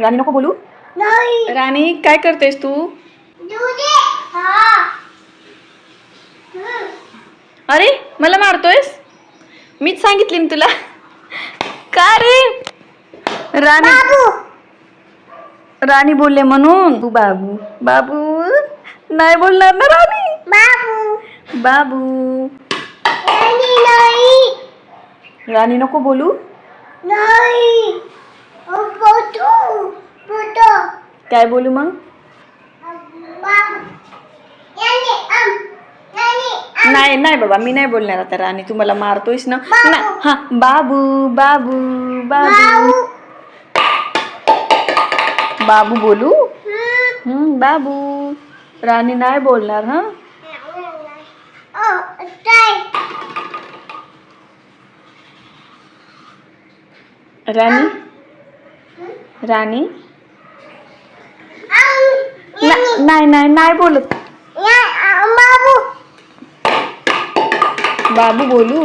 राणी नको बोलू. नाही. राणी काय करतेस तू? हा. अरे मला मारतोयस? मीच सांगितली ना तुला. का रे? राणी बाबू. राणी बोलले म्हणून. तू बाबू. बाबू नाही बोलणार ना राणी. बाबू. बाबू. राणी नको बोलू. नाही. काय बोलू मग बाबू याने आम याने आम नाही नाही बाबा मी नाही बोलणार आता राणी तू मला मारतोयस ना बाबू. ना हा बाबू बाबू बाबू बाबू बाबू बोलू हम्म. हम्म, बाबू राणी नाही बोलणार हा ओ ताई राणी राणी आम ना- नाही नाही नाही बोलत. बाबू बोलू?